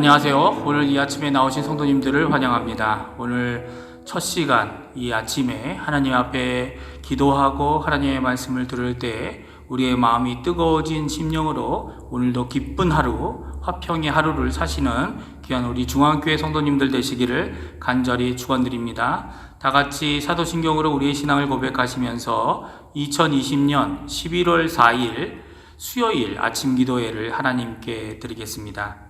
안녕하세요. 오늘 이 아침에 나오신 성도님들을 환영합니다. 오늘 첫 시간 이 아침에 하나님 앞에 기도하고 하나님의 말씀을 들을 때 우리의 마음이 뜨거워진 심령으로 오늘도 기쁜 하루, 화평의 하루를 사시는 귀한 우리 중앙교회 성도님들 되시기를 간절히 축원드립니다. 다 같이 사도신경으로 우리의 신앙을 고백하시면서 2020년 11월 4일 수요일 아침 기도회를 하나님께 드리겠습니다.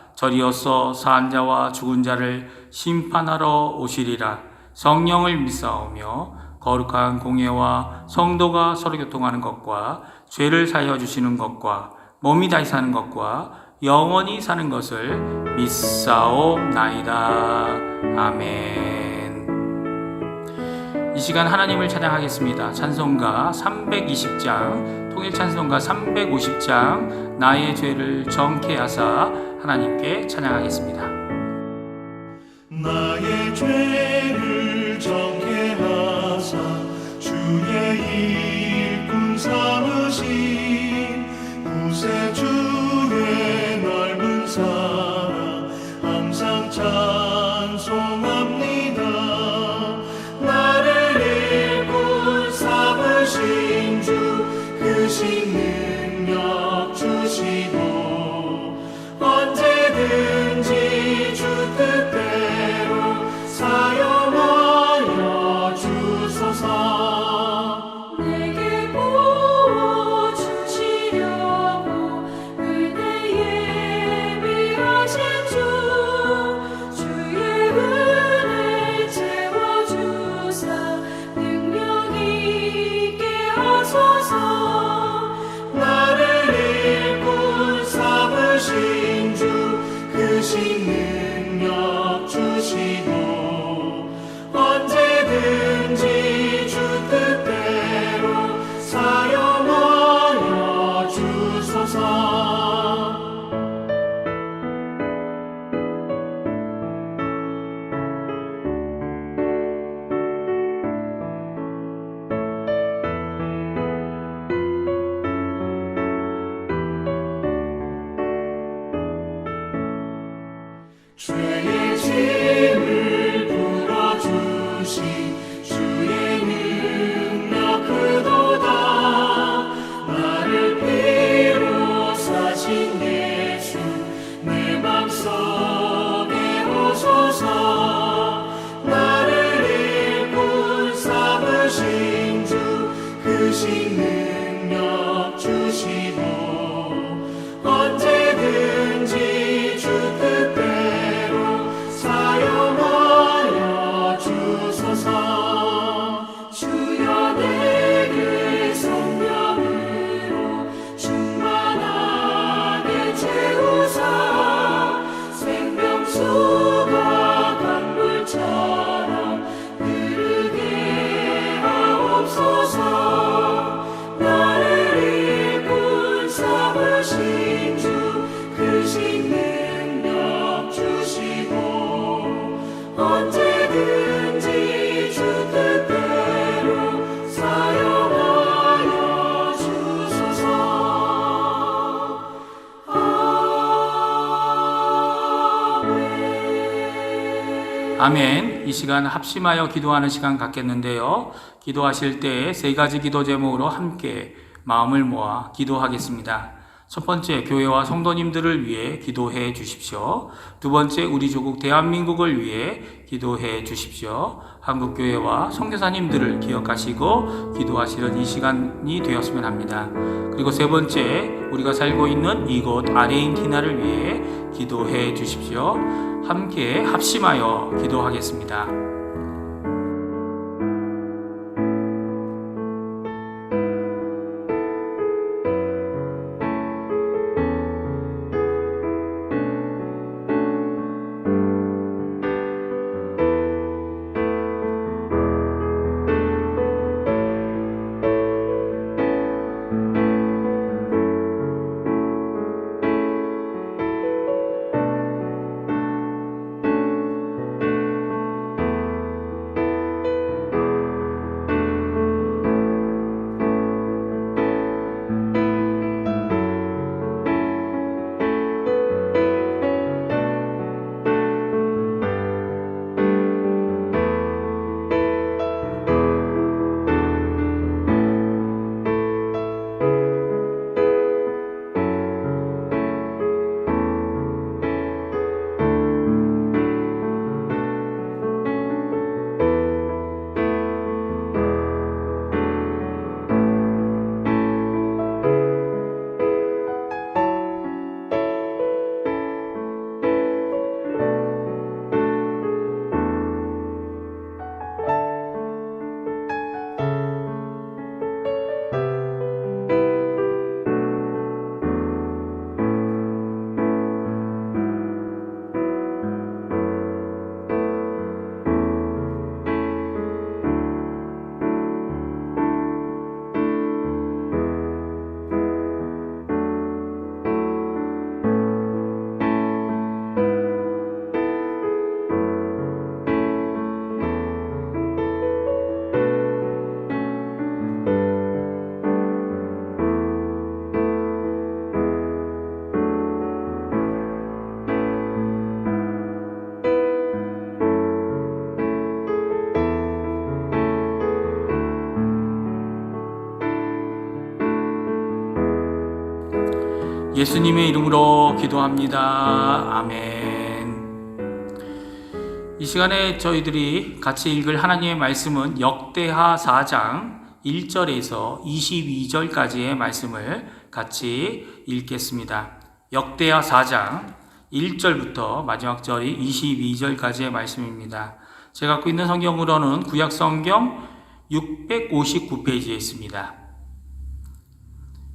저리어서 산 자와 죽은 자를 심판하러 오시리라. 성령을 믿사오며 거룩한 공예와 성도가 서로 교통하는 것과 죄를 사여 주시는 것과 몸이 다시 사는 것과 영원히 사는 것을 믿사옵나이다. 아멘. 이 시간 하나님을 찬양하겠습니다. 찬송가 320장, 통일 찬송가 350장, 나의 죄를 정케 하사 하나님께 찬양하겠습니다. 나의 죄를 정케 하사 주의 일꾼 삼으신 구세주 아멘. 이 시간 합심하여 기도하는 시간 갖겠는데요. 기도하실 때 세 가지 기도 제목으로 함께 마음을 모아 기도하겠습니다. 첫 번째, 교회와 성도님들을 위해 기도해 주십시오. 두 번째, 우리 조국 대한민국을 위해 기도해 주십시오. 한국교회와 성교사님들을 기억하시고 기도하시는 이 시간이 되었으면 합니다. 그리고 세 번째, 우리가 살고 있는 이곳 아르헨티나를 위해 기도해 주십시오. 함께 합심하여 기도하겠습니다. 예수님의 이름으로 기도합니다. 아멘. 이 시간에 저희들이 같이 읽을 하나님의 말씀은 역대하 4장 1절에서 22절까지의 말씀을 같이 읽겠습니다. 역대하 4장 1절부터 마지막 절이 22절까지의 말씀입니다. 제가 갖고 있는 성경으로는 구약 성경 659페이지에 있습니다.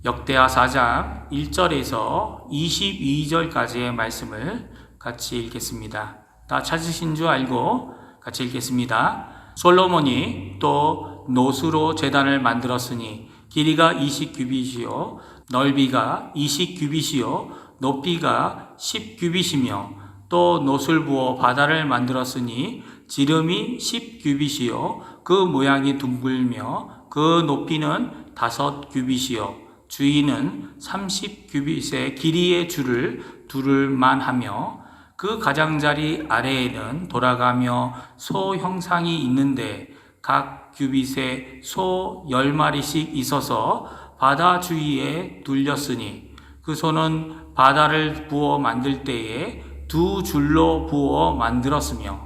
역대하 4장 1절에서 22절까지의 말씀을 같이 읽겠습니다. 다 찾으신 줄 알고 같이 읽겠습니다. 솔로몬이 또 노수로 제단을 만들었으니 길이가 20규빗이요 넓이가 20규빗이요 높이가 10규빗이며 또 노술 부어 바다를 만들었으니 지름이 10규빗이요 그 모양이 둥글며 그 높이는 다섯 규빗이요 주인은 30규빗의 길이의 줄을 두를 만 하며 그 가장자리 아래에는 돌아가며 소 형상이 있는데 각 규빗에 소열 마리씩 있어서 바다 주위에 둘렸으니 그 소는 바다를 부어 만들 때에 두 줄로 부어 만들었으며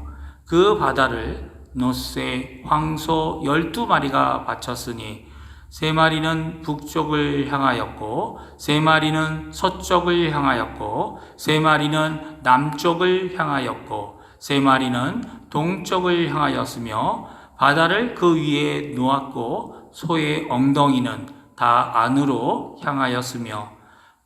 그 바다를 노새 황소 열두 마리가 바쳤으니 세 마리는 북쪽을 향하였고 세 마리는 서쪽을 향하였고 세 마리는 남쪽을 향하였고 세 마리는 동쪽을 향하였으며 바다를 그 위에 놓았고 소의 엉덩이는 다 안으로 향하였으며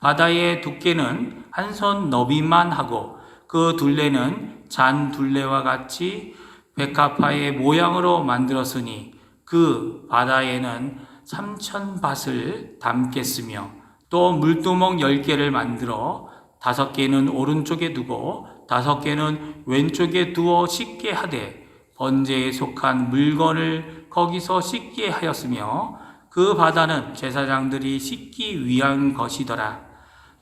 바다의 두께는 한 손 너비만 하고 그 둘레는 잔 둘레와 같이 백합화의 모양으로 만들었으니 그 바다에는 삼천 밭을 담겠으며 또 물두멍 열 개를 만들어 다섯 개는 오른쪽에 두고 다섯 개는 왼쪽에 두어 씻게 하되 번제에 속한 물건을 거기서 씻게 하였으며 그 바다는 제사장들이 씻기 위한 것이더라.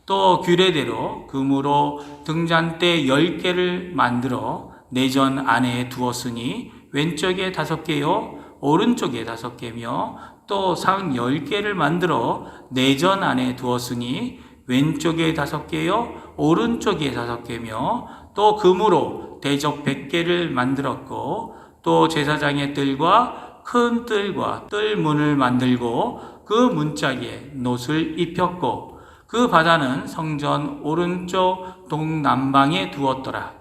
또 규례대로 금으로 등잔대 열 개를 만들어 내전 안에 두었으니 왼쪽에 다섯 개요 오른쪽에 다섯 개며 또상열 개를 만들어 내전 안에 두었으니 왼쪽에 다섯 개요 오른쪽에 다섯 개며 또 금으로 대적 백 개를 만들었고 또 제사장의 뜰과 큰 뜰과 뜰 문을 만들고 그 문짝에 놋을 입혔고 그 바다는 성전 오른쪽 동남방에 두었더라.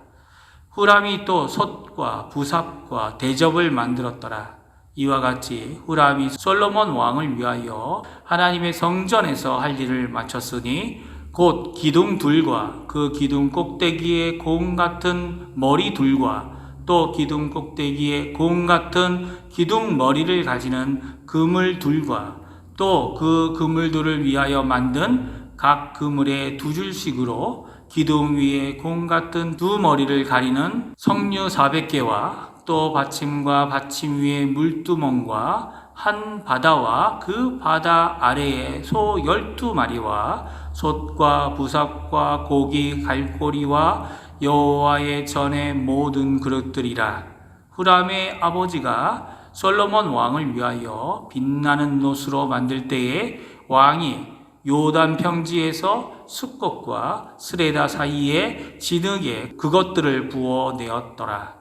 후람이 또 솥과 부삽과 대접을 만들었더라. 이와 같이 후람이 솔로몬 왕을 위하여 하나님의 성전에서 할 일을 마쳤으니 곧 기둥 둘과 그 기둥 꼭대기에 공 같은 머리 둘과 또 기둥 꼭대기에 공 같은 기둥 머리를 가지는 그물 둘과 또 그 그물들을 위하여 만든 각 그물의 두 줄씩으로 기둥 위에 공 같은 두 머리를 가리는 석류 400개와 또 받침과 받침 위에 물두멍과 한 바다와 그 바다 아래에 소 12마리와 솥과 부삽과 고기 갈고리와 여호와의 전의 모든 그릇들이라 후람의 아버지가 솔로몬 왕을 위하여 빛나는 노수로 만들 때에 왕이 요단 평지에서 숲꽃과 스레다 사이에 진흙에 그것들을 부어 내었더라.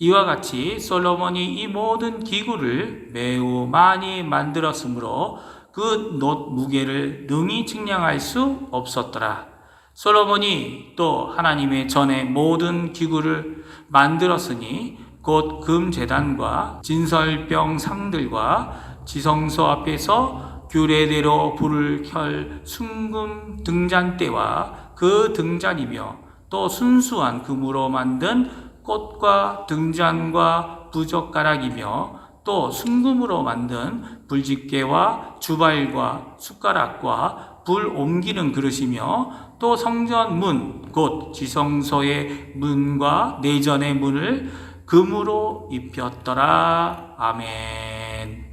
이와 같이 솔로몬이 이 모든 기구를 매우 많이 만들었으므로 그 놋 무게를 능히 측량할 수 없었더라. 솔로몬이 또 하나님의 전에 모든 기구를 만들었으니 곧 금재단과 진설병 상들과 지성소 앞에서 규례대로 불을 켤 순금 등잔대와 그 등잔이며 또 순수한 금으로 만든 꽃과 등잔과 부젓가락이며 또 순금으로 만든 불집게와 주발과 숟가락과 불 옮기는 그릇이며 또 성전 문, 곧 지성소의 문과 내전의 문을 금으로 입혔더라. 아멘.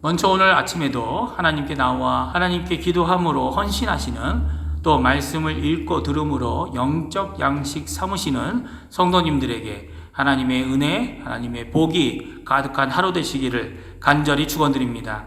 먼저 오늘 아침에도 하나님께 나와 하나님께 기도함으로 헌신하시는 또 말씀을 읽고 들음으로 영적 양식 삼으시는 성도님들에게 하나님의 은혜, 하나님의 복이 가득한 하루 되시기를 간절히 축원드립니다.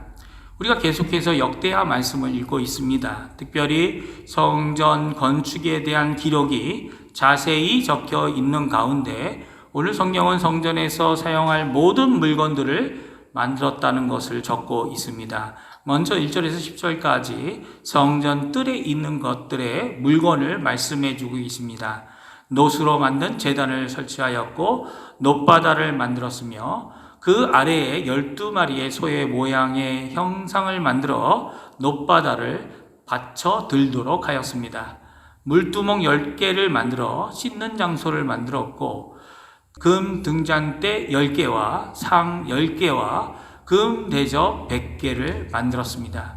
우리가 계속해서 역대하 말씀을 읽고 있습니다. 특별히 성전 건축에 대한 기록이 자세히 적혀 있는 가운데 오늘 성경은 성전에서 사용할 모든 물건들을 만들었다는 것을 적고 있습니다. 먼저 1절에서 10절까지 성전 뜰에 있는 것들의 물건을 말씀해 주고 있습니다. 노수로 만든 재단을 설치하였고 높바다를 만들었으며 그 아래에 12마리의 소의 모양의 형상을 만들어 높바다를 받쳐 들도록 하였습니다. 물두멍 10개를 만들어 씻는 장소를 만들었고 금 등잔대 10개와 상 10개와 금 대접 100개를 만들었습니다.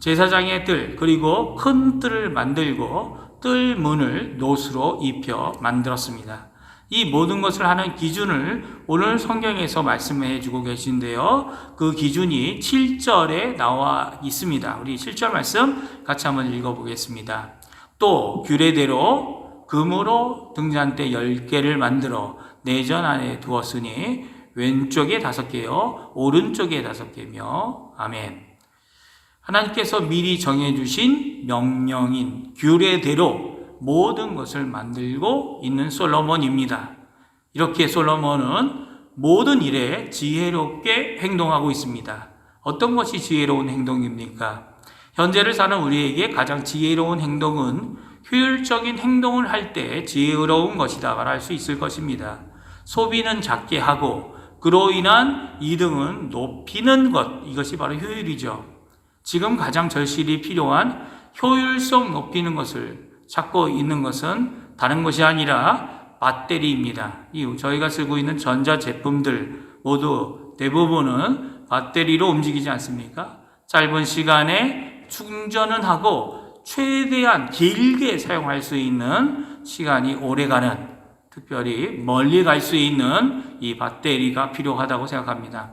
제사장의 뜰 그리고 큰 뜰을 만들고 뜰 문을 노수로 입혀 만들었습니다. 이 모든 것을 하는 기준을 오늘 성경에서 말씀해 주고 계신데요. 그 기준이 7절에 나와 있습니다. 우리 7절 말씀 같이 한번 읽어 보겠습니다. 또 규례대로 금으로 등잔대 10개를 만들어 내전 안에 두었으니 왼쪽에 다섯 개요, 오른쪽에 다섯 개며, 아멘. 하나님께서 미리 정해주신 명령인 규례대로 모든 것을 만들고 있는 솔로몬입니다. 이렇게 솔로몬은 모든 일에 지혜롭게 행동하고 있습니다. 어떤 것이 지혜로운 행동입니까? 현재를 사는 우리에게 가장 지혜로운 행동은 효율적인 행동을 할 때 지혜로운 것이다 말할 수 있을 것입니다. 소비는 작게 하고 그로 인한 이득은 높이는 것 이것이 바로 효율이죠. 지금 가장 절실히 필요한 효율성 높이는 것을 찾고 있는 것은 다른 것이 아니라 배터리입니다. 이 저희가 쓰고 있는 전자 제품들 모두 대부분은 배터리로 움직이지 않습니까? 짧은 시간에 충전은 하고 최대한 길게 사용할 수 있는 시간이 오래 가는 특별히 멀리 갈 수 있는 이 배터리가 필요하다고 생각합니다.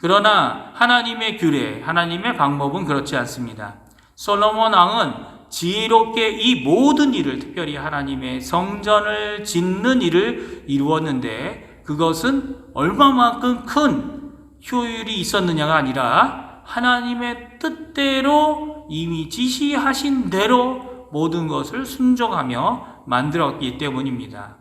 그러나 하나님의 규례, 하나님의 방법은 그렇지 않습니다. 솔로몬 왕은 지혜롭게 이 모든 일을 특별히 하나님의 성전을 짓는 일을 이루었는데 그것은 얼마만큼 큰 효율이 있었느냐가 아니라 하나님의 뜻대로 이미 지시하신 대로 모든 것을 순종하며 만들었기 때문입니다.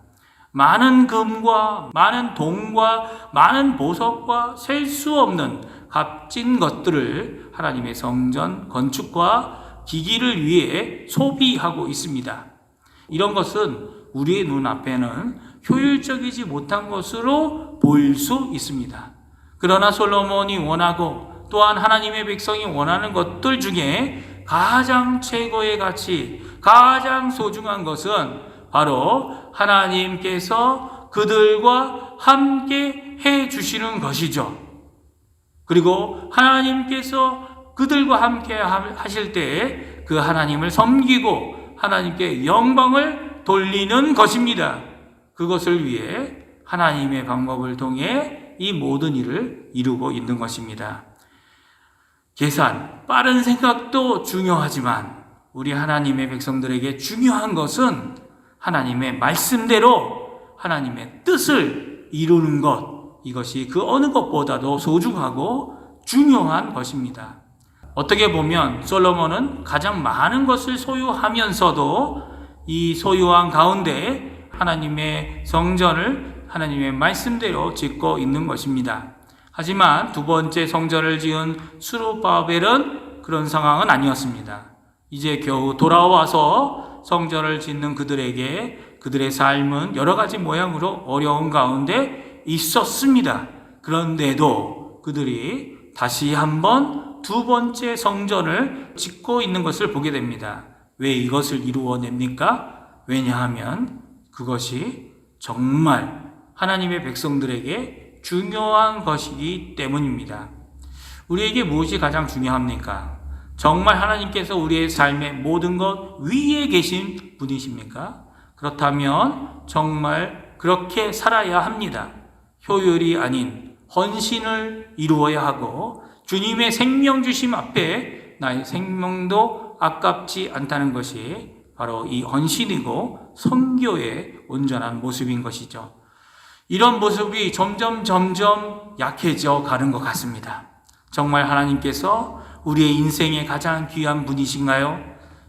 많은 금과 많은 동과 많은 보석과 셀 수 없는 값진 것들을 하나님의 성전 건축과 기기를 위해 소비하고 있습니다. 이런 것은 우리의 눈앞에는 효율적이지 못한 것으로 보일 수 있습니다. 그러나 솔로몬이 원하고 또한 하나님의 백성이 원하는 것들 중에 가장 최고의 가치, 가장 소중한 것은 바로 하나님께서 그들과 함께 해 주시는 것이죠. 그리고 하나님께서 그들과 함께 하실 때그 하나님을 섬기고 하나님께 영광을 돌리는 것입니다. 그것을 위해 하나님의 방법을 통해 이 모든 일을 이루고 있는 것입니다. 계산, 빠른 생각도 중요하지만 우리 하나님의 백성들에게 중요한 것은 하나님의 말씀대로 하나님의 뜻을 이루는 것, 이것이 그 어느 것보다도 소중하고 중요한 것입니다. 어떻게 보면 솔로몬은 가장 많은 것을 소유하면서도 이 소유한 가운데 하나님의 성전을 하나님의 말씀대로 짓고 있는 것입니다. 하지만 두 번째 성전을 지은 수르바벨은 그런 상황은 아니었습니다. 이제 겨우 돌아와서 성전을 짓는 그들에게 그들의 삶은 여러 가지 모양으로 어려운 가운데 있었습니다. 그런데도 그들이 다시 한번 두 번째 성전을 짓고 있는 것을 보게 됩니다. 왜 이것을 이루어냅니까? 왜냐하면 그것이 정말 하나님의 백성들에게 중요한 것이기 때문입니다. 우리에게 무엇이 가장 중요합니까? 정말 하나님께서 우리의 삶의 모든 것 위에 계신 분이십니까? 그렇다면 정말 그렇게 살아야 합니다. 효율이 아닌 헌신을 이루어야 하고 주님의 생명 주심 앞에 나의 생명도 아깝지 않다는 것이 바로 이 헌신이고 선교의 온전한 모습인 것이죠. 이런 모습이 점점 점점 약해져 가는 것 같습니다. 정말 하나님께서 우리의 인생의 가장 귀한 분이신가요?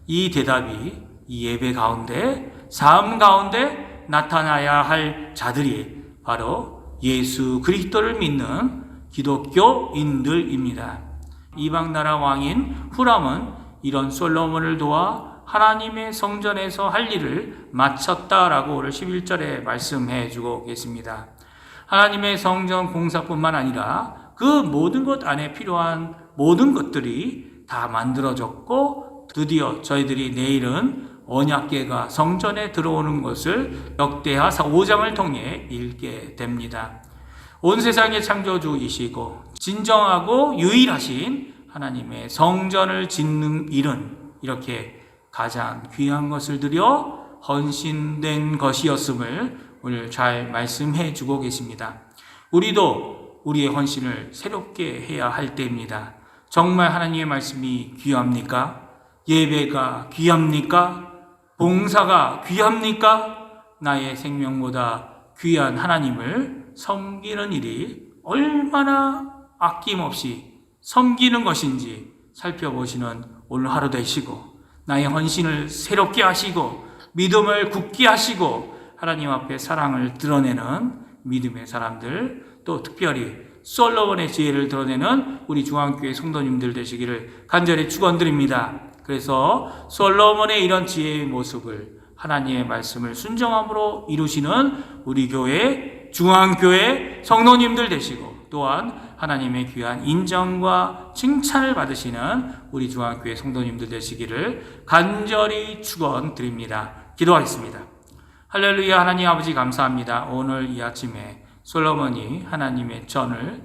이 대답이 이 예배 가운데, 삶 가운데 나타나야 할 자들이 바로 예수 그리스도를 믿는 기독교인들입니다. 이방 나라 왕인 후람은 이런 솔로몬을 도와 하나님의 성전에서 할 일을 마쳤다라고 오늘 11절에 말씀해 주고 계십니다. 하나님의 성전 공사뿐만 아니라 그 모든 것 안에 필요한 모든 것들이 다 만들어졌고 드디어 저희들이 내일은 언약계가 성전에 들어오는 것을 역대하사 5장을 통해 읽게 됩니다. 온 세상의 창조주이시고 진정하고 유일하신 하나님의 성전을 짓는 일은 이렇게 가장 귀한 것을 들여 헌신된 것이었음을 오늘 잘 말씀해 주고 계십니다. 우리도 우리의 헌신을 새롭게 해야 할 때입니다. 정말 하나님의 말씀이 귀합니까? 예배가 귀합니까? 봉사가 귀합니까? 나의 생명보다 귀한 하나님을 섬기는 일이 얼마나 아낌없이 섬기는 것인지 살펴보시는 오늘 하루 되시고 나의 헌신을 새롭게 하시고 믿음을 굳게 하시고 하나님 앞에 사랑을 드러내는 믿음의 사람들 또 특별히 솔로몬의 지혜를 드러내는 우리 중앙교회 성도님들 되시기를 간절히 축원드립니다. 그래서 솔로몬의 이런 지혜의 모습을 하나님의 말씀을 순정함으로 이루시는 우리 교회 중앙교회 성도님들 되시고 또한 하나님의 귀한 인정과 칭찬을 받으시는 우리 중앙교회 성도님들 되시기를 간절히 축원드립니다. 기도하겠습니다. 할렐루야 하나님 아버지 감사합니다. 오늘 이 아침에 솔로몬이 하나님의 전을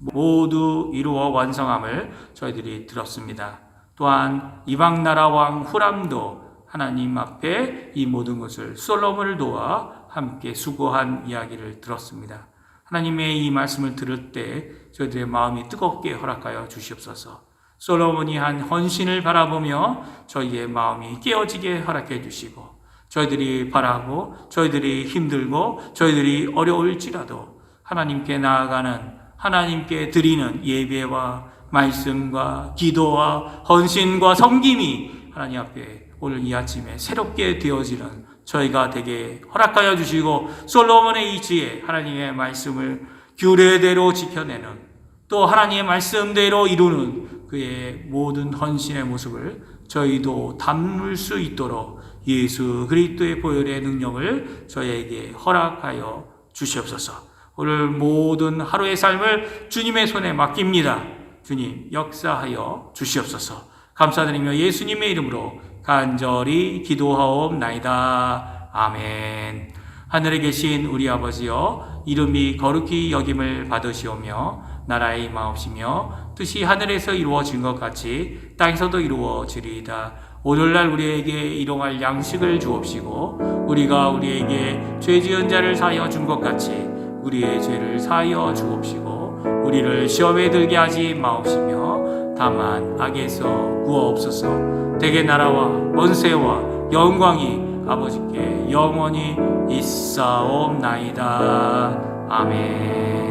모두 이루어 완성함을 저희들이 들었습니다. 또한 이방 나라 왕 후람도 하나님 앞에 이 모든 것을 솔로몬을 도와 함께 수고한 이야기를 들었습니다. 하나님의 이 말씀을 들을 때 저희들의 마음이 뜨겁게 허락하여 주시옵소서. 솔로몬이 한 헌신을 바라보며 저희의 마음이 깨어지게 허락해 주시고 저희들이 바라고 저희들이 힘들고 저희들이 어려울지라도 하나님께 나아가는 하나님께 드리는 예배와 말씀과 기도와 헌신과 섬김이 하나님 앞에 오늘 이 아침에 새롭게 되어지는 저희가 되게 허락하여 주시고 솔로몬의 이 지혜 하나님의 말씀을 규례대로 지켜내는 또 하나님의 말씀대로 이루는 그의 모든 헌신의 모습을 저희도 담을 수 있도록 예수 그리스도의 보혈의 능력을 저희에게 허락하여 주시옵소서. 오늘 모든 하루의 삶을 주님의 손에 맡깁니다. 주님 역사하여 주시옵소서. 감사드리며 예수님의 이름으로 간절히 기도하옵나이다. 아멘. 하늘에 계신 우리 아버지여 이름이 거룩히 여김을 받으시오며 나라의 임하옵시며 뜻이 하늘에서 이루어진 것 같이 땅에서도 이루어지리이다. 오늘날 우리에게 일용할 양식을 주옵시고 우리가 우리에게 죄 지은 자를 사하여 준 것 같이 우리의 죄를 사하여 주옵시고 우리를 시험에 들게 하지 마옵시며 다만 악에서 구하옵소서 대개 나라와 원세와 영광이 아버지께 영원히 있사옵나이다. 아멘